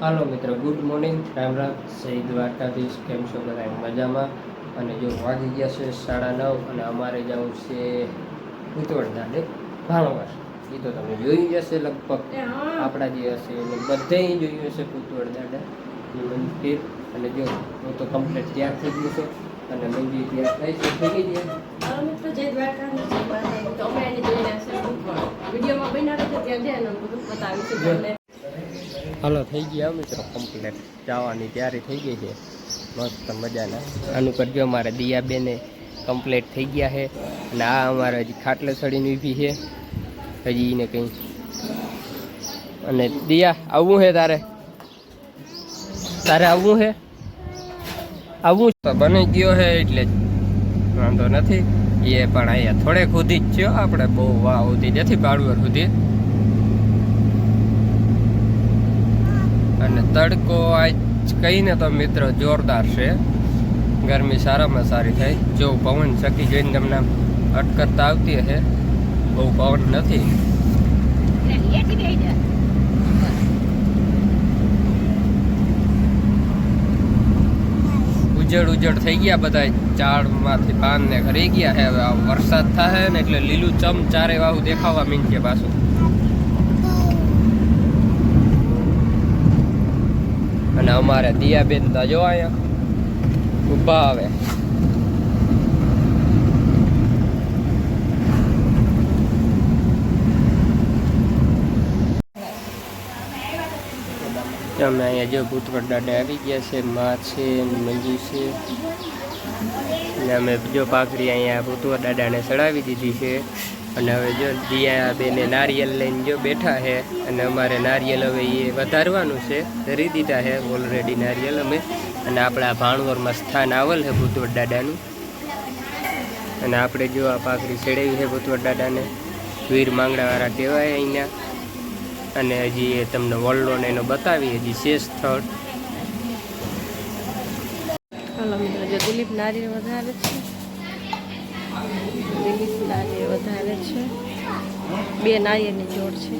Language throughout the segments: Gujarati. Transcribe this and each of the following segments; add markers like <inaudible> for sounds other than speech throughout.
હાલો મિત્રો ગુડ મોર્નિંગ. રામ રામ. સહી દ્વારકાધીશ કેમ છો બધા મજામાં? અને જો વાગી ગયા છે સાડા નવ અને અમારે જવું છે ઉતવળ દાડે ભાણવાર એ તો તમે જોઈ જશે લગભગ. આપણા જે હશે એને બધે જોયું હશે ઉતવળ દાડા મંદિર. અને જો હું તો કમ્પ્લીટ તૈયાર થઈ ગયું છે. અને મંદિર તૈયાર થઈ છે થઈ ગઈ છે મિત્રો જય દ્વારકાની તો અમે એની જોઈને વિડીયોમાં બન્યા રહેજો ત્યાં જઈને બધું બતાવીશું તમને. હાલો, થઈ ગયા મિત્રો કમ્પ્લેટ જવાની તૈયારી થઈ ગઈ છે. મસ્ત મજાના. આનું કરજો અમારે દિયાબેને કમ્પ્લેટ થઈ ગયા છે. અને આ અમારે હજી ખાટલે સડીને ઊભી છે. હજી એને કંઈ. અને દિયા, આવવું છે તારે? તારે આવવું છે? આવવું તો બની ગયો છે એટલે વાંધો નથી. એ પણ અહીંયા થોડેક સુધી જ થયો. આપણે બહુ વાહ સુધી નથી બાળવર સુધી. અને તડકો આજ કહીને તો મિત્ર જોરદાર છે. ગરમી સારામાં સારી થાય જો પવન ચકી જોઈને તમને અટકરતા આવતી હશે, બહુ પવન નથી. ઉજળ ઉજળ થઈ ગયા બધા. ઝાડમાંથી પાન ને ખરી ગયા છે. હવે વરસાદ થાય ને એટલે લીલું ચમ ચારે વાવું દેખાવા મીન કે પાછું. અને અમારે દિયાબેન તો જો અહીંયા ઊભા આવે અમે અહીંયા જો ભૂતવડ દાડે આવી ગયા છે, માં છે, મંજી છે. અને અમે જો પાઘડી અહીંયા ભૂતવડ દાદાને ચડાવી દીધી છે. અને હવે જો દિયા બેને નારિયેલ લઈને જો બેઠા છે અને અમારે નારિયેલ હવે એ વધારવાનું છે. ધરી દીધા છે ઓલરેડી નારિયેલ અમે. અને આપણા ભાણવરમાં સ્થાન આવેલ છે ભૂતવડ દાદાનું. અને આપણે જો આ પાઘડી ચડાવી છે ભૂતવડ દાદાને. વીર માંગડાવાળા કહેવાય અહીંયા. અને હજી એ તમને વલ્લો ને એનો બતાવી હજી શેષ સ્થળ. દિલીપ નારિયેલ વધારે છે. દિલીપ વધારે છે. બે નારિયેળની જોડ છે.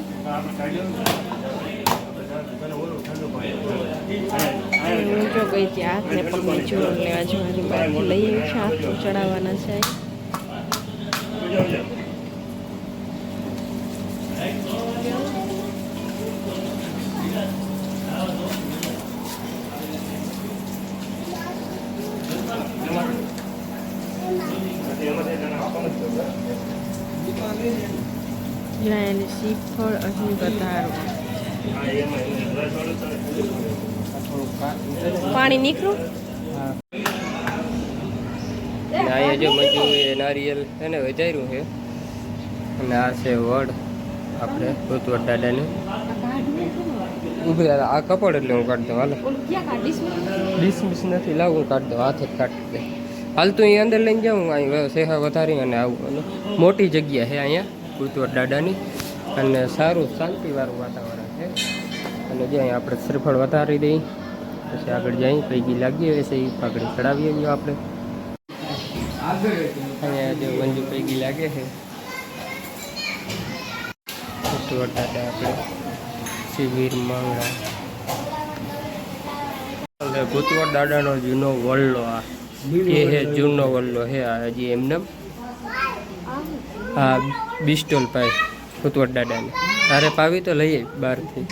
હું જો ગઈ હતી હાથને પગની જોડ લેવા જવાની બાકી લઈ આવી છે. હાથ ચડાવવાના છે. જ્યાં એની શ્રીફળ અહીં વધારો પાણી નીકળું અહીંયા જો મજુ એ નારિયેલ એને વધાર્યું છે અને આ છે વડ આપણે ભૂતવડ દાદાને ઊભી આ કપડ એટલે હું કાઢ દઉં હાલો બીસ નથી લાવું કાઢ દઉં હાથે જ કાઢી દે હાલ તો અહીં અંદર લઈને જાઉં, અહીં સેહા વધારી અને આવું. મોટી જગ્યા છે અહીંયા કુતવર દાદાની. અને સારું શાંતિવાળું વાતાવરણ છે. અને જે અહીંયા આપણે શ્રીફળ વધારી દઈ, પછી આગળ જઈ, પૈકી છે એ પાઘડી ચડાવીએ જો આપણે. અહીંયા જે મંજુ પૈકી લાગે છે. કુતવર દાદા આપણે, શિબિર માંગડા એટલે ભૂતવડ દાદાનો જૂનો વલ્લો આ. એ હે જૂનો વલ્લો હે આ હજી એમને હા. બિસ્ટોલ પાય ફૂતવટ દાદાને. તારે પાવી તો લઈએ બહારથી.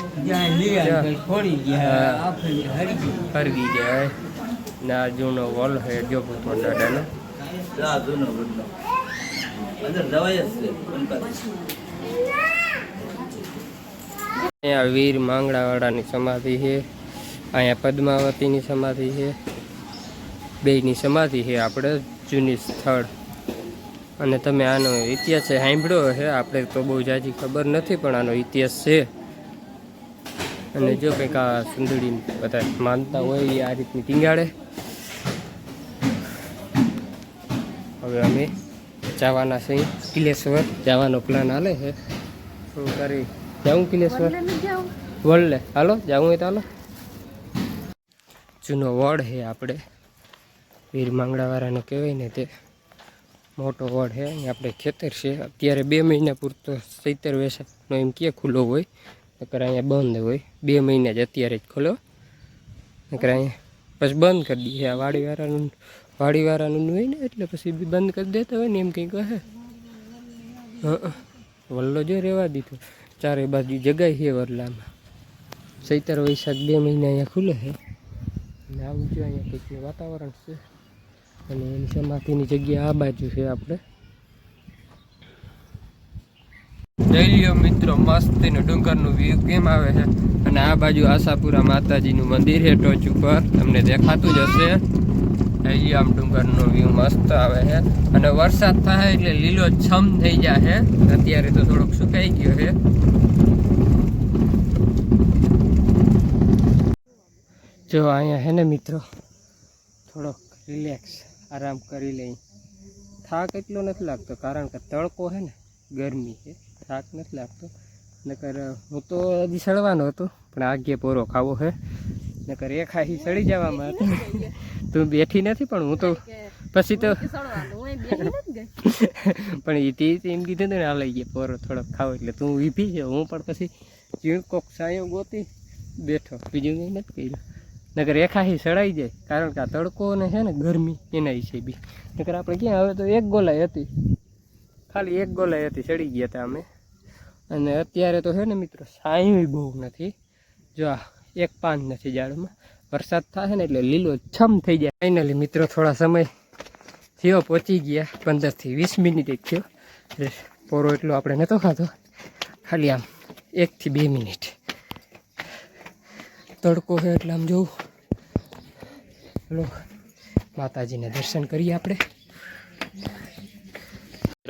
હરગી જાય ના જૂનો વોલ હે જો ફૂતવટ દાદાનો. અહીંયા વીર માંગડાવાળાની સમાધિ છે. અહીંયા પદ્માવતીની સમાધિ છે. બેયની સમાધિ છે આપણે જૂની સ્થળ. અને તમે આનો ઇતિહાસ સાંભળ્યો છે આપણે તો બહુ જાજી ખબર નથી પણ આનો ઇતિહાસ છે. અને જો કંઈક આ સુંદરી બધા માનતા હોય એ આ રીતની ટીંગાડે. હવે અમે જવાના છે કિલેશ્વર જવાનો પ્લાન હાલે છે. શું કરી જાઉં કિલેશ્વર? વળલે હાલો જાઉં હોય તો હાલો. જૂનો વડ છે આપણે. વીર માંગડાવાળાનો કહેવાય ને તે મોટો વડ છે, અહીં આપણે ખેતર છે. અત્યારે બે મહિના પૂરતો સૈતર વેસાનો એમ કે ખુલ્લો હોય? નકર અહીંયા બંધ હોય. બે મહિના જ અત્યારે જ ખુલ્લો. નકર અહીંયા પછી બંધ કરી દઈએ. આ વાડીવાળાનું વાડીવાળાનું હોય ને, એટલે પછી બી બંધ કરી દેતા હોય ને એમ કંઈક હે. વલ્લો જો રહેવા દીધો. ચારે બાજુ જગાઈ છે વરલામાં સૈતર વૈશાખ બે મહિના અહીંયા ખુલે છે. ને આવું જો અહીંયા કંઈક વાતાવરણ છે. અને એની સમાધિની જગ્યા આ બાજુ છે આપણે. મિત્રો મસ્ત એનું ડુંગરનું વ્યૂ કેમ આવે છે? અને આ બાજુ આશાપુરા માતાજીનું મંદિર છે, ટોચ ઉપર. તમને દેખાતું જ હશે. આમ ડુંગરનો વ્યૂ મસ્ત આવે છે. અને વરસાદ થાય એટલે લીલો છમ થઈ જાય છે. અત્યારે તો થોડોક સુકાઈ ગયો છે. જો અહીંયા હે ને મિત્રો, થોડોક રિલેક્સ આરામ કરી લઈ. થાક એટલો નથી લાગતો, કારણ કે તડકો છે ને, ગરમી છે. થાક નથી લાગતો. નકર, હું તો હજી સડવાનો હતો, પણ આગે પોરો ખાવો છે. નકર એ ખાઈ સડી જવામાં હતો. તું બેઠી નથી, પણ હું તો પછી તો પણ એ તે એમ કીધું ને આ લઈ ગયા પોરો થોડોક ખાવો. એટલે તું ઊભી છે, હું પણ પછી ચીણકોક સાયો ગોતી બેઠો. બીજું કંઈ નથી કર્યું. નકર એખાહી સડાઈ જાય, કારણ કે આ તડકો ને છે ને ગરમી, એના વિશે બી નકર આપણે ક્યાં, હવે તો એક ગોલાઈ હતી. ખાલી એક ગોલાઈ હતી, સડી ગયા હતા અમે. અને અત્યારે તો છે ને મિત્રો સાયું બહુ નથી. જો આ એક પાન નથી ઝાડમાં. વરસાદ થાય ને એટલે લીલો છમ થઈ જાય. ફાઇનલી મિત્રો, થોડા સમય થયો, પહોંચી ગયા. પંદરથી વીસ મિનિટ જ થયો. પોરો એટલો આપણે નહોતો ખાધો. ખાલી આમ એકથી બે મિનિટ. તડકો છે એટલે આમ જોવું. ચલો માતાજીને દર્શન કરીએ આપણે.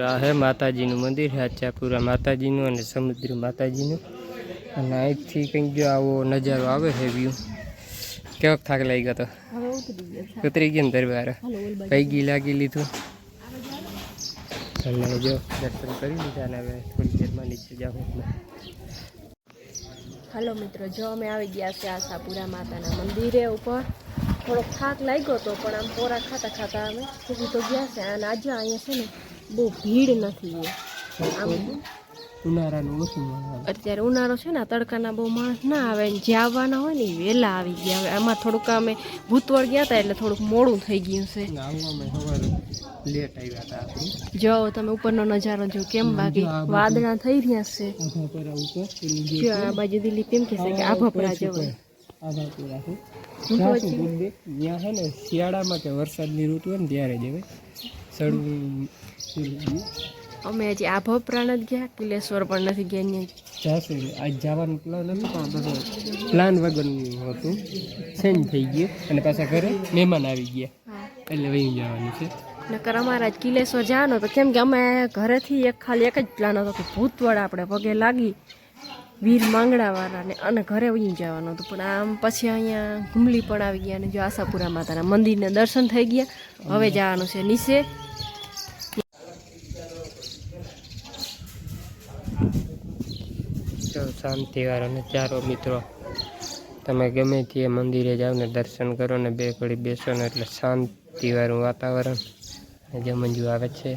રાહે માતાજીનું મંદિર છે આચાપુરા માતાજીનું અને સમુદ્ર માતાજીનું. અને અહીંથી કંઈક જો આવો નજારો આવે છે વ્યૂ કેવો થાક લાગી ગયો તો. હવે ઉતરી ગયા ને દરબાર. પૈગી લાગી લીધું. અને જો દર્શન કરી લીધા અને હવે થોડી દેરમાં નીચે જાઉં હાલો મિત્રો જો અમે આવી ગયા છે આશાપુરા માતાના મંદિરે ઉપર. થોડોક થાક લાગ્યો હતો પણ આમ પોરા ખાતા ખાતા અમે સુધી તો ગયા છે. અને આજે અહીંયા છે ને બહુ ભીડ નથી એ આમ ઉનાળાનું ઓછું અત્યારે ઉનાળો છે ને તડકાના બહુ માણસ ના આવે. ને જે આવવાના હોય ને એ વહેલા આવી ગયા હવે આમાં થોડુંક અમે ભૂતવળ ગયા હતા એટલે થોડુંક મોડું થઈ ગયું છે. લેટ આવ્યા હતા આપણે. જો તમે ઉપરનો નજારો જો કેમ બાકી વાદળા થઈ રહ્યા છે. આભા આ બાજુ દિલ્હી કેમ કે છે કે આ ભપડા જવાય. આભા તો ત્યાં શું બોલ ત્યાં છે ને શિયાળામાં કે વરસાદની ઋતુ હોય ને ત્યારે જવાય સડવું અમે હજી આ પ્રાણ જ ગયા કિલેશ્વર પણ નથી ગયા ને જાશે આજ જવાનું પ્લાન હતું પણ બધો પ્લાન વગરનું હતું. સેન્જ થઈ ગયું અને પાછા ઘરે મહેમાન આવી ગયા. એટલે વહી જવાનું છે. નકર અમારા જ કિલેશ્વર જવાનો તો કેમ કે અમે ઘરેથી એક ખાલી એક જ પ્લાન હતો કે ભૂતવડ આપણે પગે લાગી. વીર માંગડાવાળાને અને ઘરે વહી જવાનું હતું. પણ આમ પછી અહીંયા ઘુમલી પણ આવી ગયા અને જો આશાપુરા માતાના મંદિરને દર્શન થઈ ગયા. હવે જવાનું છે નીચે. તો અને ચારો મિત્રો. તમે ગમે તે મંદિરે જાઓ ને દર્શન કરો ને બે ઘડી બેસો ને એટલે શાંતિવાળું વાતાવરણ જમંજુ આવે છે.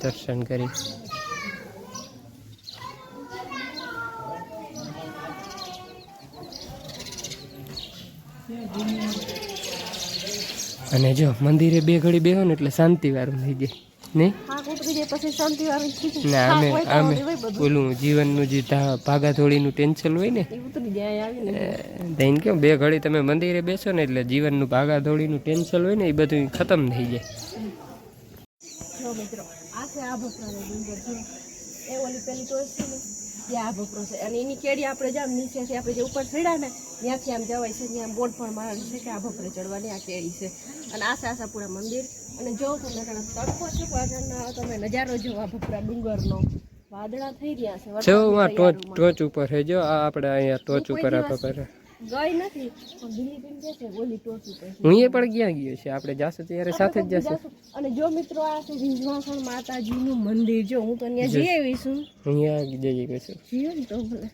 દર્શન કરી. અને જો મંદિરે બે ઘડી બેહો ને એટલે શાંતિવાળું થઈ જાય. નહીં. ના અમે જીવનનું જે ધા- ટેન્શન હોય ને કેમ બે ઘડી તમે મંદિરે બેસો ને એટલે જીવનનું ભાગાદોડીનું ટેન્શન હોય ને એ બધું ખતમ થઈ જાય. મિત્રો આ છે આ ભપરાનો ડુંગર જો એ ઓલી પેલી ટોચ છે ને ત્યાં આ ભપરો છે. અને એની કેડી આપણે જામ નીચેથી આપણે જે ઉપર ચડ્યા ને ત્યાંથી આમ જવાય છે. ત્યાં બોર્ડ પણ મારેલું છે કે આ ભકરે ચડવાની આ કેડી છે. અને આશા આશાપુરા મંદિર. અને જો તમને તડકો છે પાછળના તમે નજારો જો આ ભપરા ડુંગરનો. વાદળા થઈ રહ્યા છે. જો ટોચ ઉપર છે જો આ આપણે અહીંયા ટોચ ઉપર દિવસ આપા પર ગઈ નથી પણ દિલીપ એમ છે ઓલી ટોચ ઉપર હું એ પણ ક્યાં ગયો છે? આપણે જાશું ત્યારે સાથે જ જશું. અને જો મિત્રો આ છે વિંધવાસણ માતાજીનું મંદિર જો હું તો ત્યાં જઈ આવી છું. અહીંયા જઈ આવ્યો છું. જીઓ ને તો ભલે.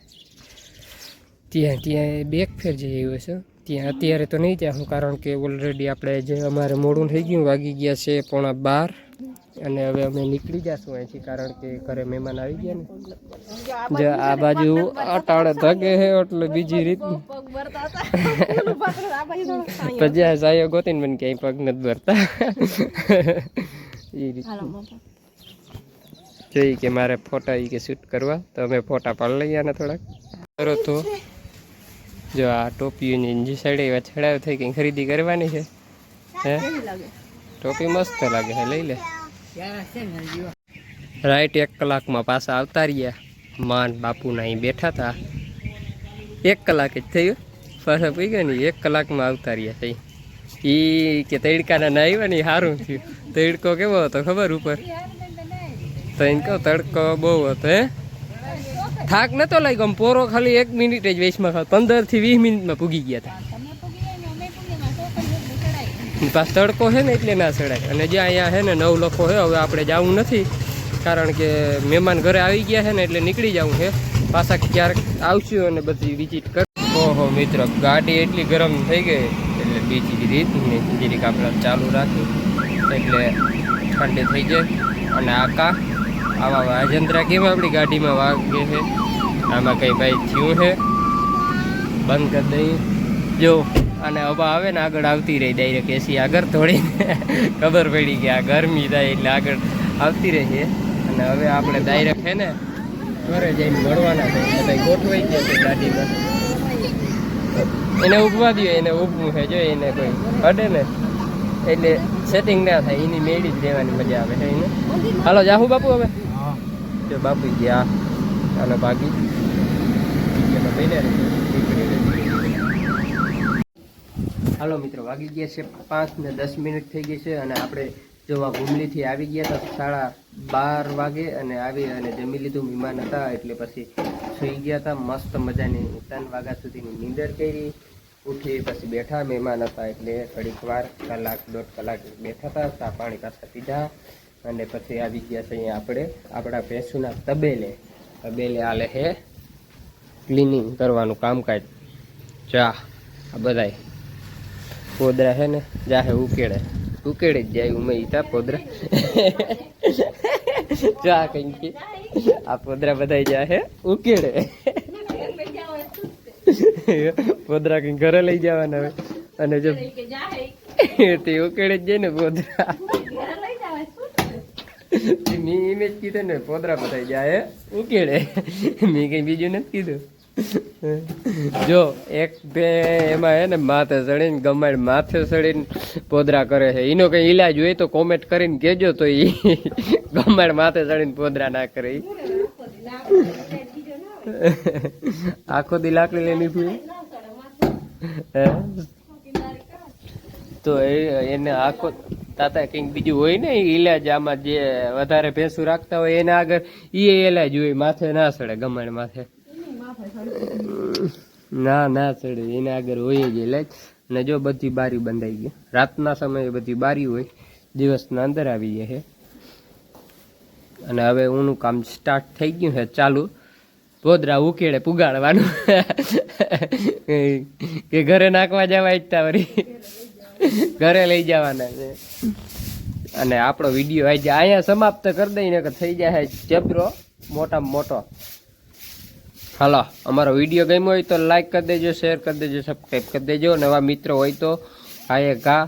ત્યાં ત્યાં બેક ફેર જઈ આવ્યો છું. ત્યાં અત્યારે તો નહીં ત્યાં હું કારણ કે ઓલરેડી આપણે જે અમારે મોડું થઈ ગયું વાગી ગયા છે પોણા બાર. અને હવે અમે નીકળી જશું અહીંથી કારણ કે ઘરે મહેમાન આવી ગયા ને. જો આ બાજુ અટાણે ધગે હે એટલે બીજી રીત. પછી સાયો. ગોતીને મને ક્યાંય પગ નથી ભરતા એ રીત જોઈ કે મારે ફોટા એ કે શૂટ કરવા તો અમે ફોટા પાડી લઈએ ને થોડાક. કરો તો. જો આ ટોપીઓની જે સાઈડે એવા છડાવ થઈ કંઈ ખરીદી કરવાની છે. હે? ટોપી મસ્ત લાગે છે લઈ લે. રાઈટ એક કલાકમાં પાછા આવતા રહ્યા. માન બાપુના અહીં બેઠા હતા એક કલાક જ થયું. પાછા પી ગયો ને એક કલાકમાં આવતા રહ્યા થઈ એ કે તડકાના ના આવ્યા ને સારું થયું. તડકો કેવો હતો ખબર ઉપર? તો એને કહો, તડકો બહુ હતો, હે? થાક નતો લાગ્યો. પોરો ખાલી એક મિનિટ જ વેસમાં ખાવ. પંદરથી વીસ મિનિટમાં પૂગી ગયા હતા પાસ તડકો છે ને એટલે ના સડાય અને જે અહીંયા છે ને નવ લોકો છે, હવે આપણે જવું નથી. કારણ કે મહેમાન ઘરે આવી ગયા છે ને એટલે નીકળી જવું છે. પાછા ક્યારેક આવશું અને બધી વિઝિટ કર ઓહો મિત્ર, ગાડી એટલી ગરમ થઈ ગઈ. એટલે બીજી રીત જીરીક આપણે ચાલુ રાખી. એટલે ઠંડી થઈ જાય. અને આકા આવા વાજંત્રા કેમ આપણી ગાડીમાં વાગે છે. આમાં કંઈ ભાઈ થયું છે? બંધ કરી દઈએ. જો. અને હવા આવે ને આગળ આવતી રહી ડાયરેક્ટ એસી આગળ થોડી <laughs> ખબર પડી કે આ ગરમી થાય એટલે આગળ આવતી રહી છે. અને હવે આપણે ડાયરેક્ટ છે ને ઘરે જઈને મળવાના છે. ગોઠવાઈ ગયા છે ગાડીમાં. એને ઉભવા દો એને ઊભવું છે. જો એને કોઈ અડે ને એટલે સેટિંગ ના થાય. એની મેળી જ રહેવાની મજા આવે છે એને હાલો જાહુ બાપુ હવે. જો બાપુ ગયા હાલો ભાગી. એમાં બેને નીકળી રહી. હાલો મિત્રો, વાગી ગયા છે પાંચ ને દસ મિનિટ થઈ ગઈ છે અને આપણે જોવા ગુમલીથી આવી ગયા હતા સાડા બાર વાગે અને આવી અને જમી લીધું, મહેમાન હતા એટલે પછી સુઈ ગયા હતા, મસ્ત મજાની ત્રણ વાગ્યા સુધીની નીંદર કરી, ઉઠી પછી બેઠા, મહેમાન હતા એટલે થોડીક વાર કલાક, દોઢ કલાક બેઠા હતા, ચા પાણી પાછા પીધા અને પછી આવી ગયા છે અહીંયા આપણે, આપણા ભેંસુના તબેલે. તબેલે આલે હે ક્લિનિંગ કરવાનું કામકાજ, ચા, આ બધાય. પોદરા હે ને, જાહે ઉકેડે. ઉકેડે જ જાય ઉમે ઈતા પોદરા. જો કઈ કે, આ પોદરા બધાય જાહે ઉકેડે. પોદરા કઈ ઘરે લઈ જવાના હવે અને જો તે ઉકેડે જ જાય ને પોદરા. મેં ઇમેજ કીધું ને, પોદરા બધાય જાય ઉકેડે. મેં કઈ બીજું નથી કીધું. જો, એક બે એમાં હે ને માથે ચડીને ગમાડ માથે ચડીને પોદરા કરે છે. એનો કઈ ઈલાજ હોય તો કોમેન્ટ કરીને કેજો તો એ ગમાડ માથે ચડીને પોદરા ના કરે આખો દી લાકડી લઈ ફરી તો એને આખો તાતા કંઈક બીજું હોય ને ઈલાજ આમાં જે વધારે ભેંસું રાખતા હોય એના આગળ એ ઈલાજ હોય, માથે ના ચડે ગમાડ માથે. ના ના ચડે. એના આગળ હોય જ એટલે અને જો બધી બારી બંધાઈ ગઈ. રાતના સમયે બધી બારી હોય, દિવસના અંદર આવી જાય છે અને હવે ઊનું કામ સ્ટાર્ટ થઈ ગયું છે ચાલુ. પોદરા ઉકેડે પુગાડવાનું. કે ઘરે નાખવા જવા ઈચ્છતા વળી ઘરે લઈ જવાના છે. અને આપણો વીડિયો આજે અહીંયા સમાપ્ત કરી દઈને કે થઈ જાય જબરો મોટામાં મોટો. હાલો, અમારો વીડિયો ગમ્યો હોય તો લાઈક કરી દેજો શેર કરી દેજો સબસ્ક્રાઈબ કરી દેજો. નવા મિત્રો હોય તો હાય ઘા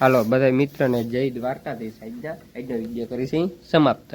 હાલો બધા મિત્રને જય દ્વારકાધીશ. આજના આજનો વીડિયો કરીશ સમાપ્ત.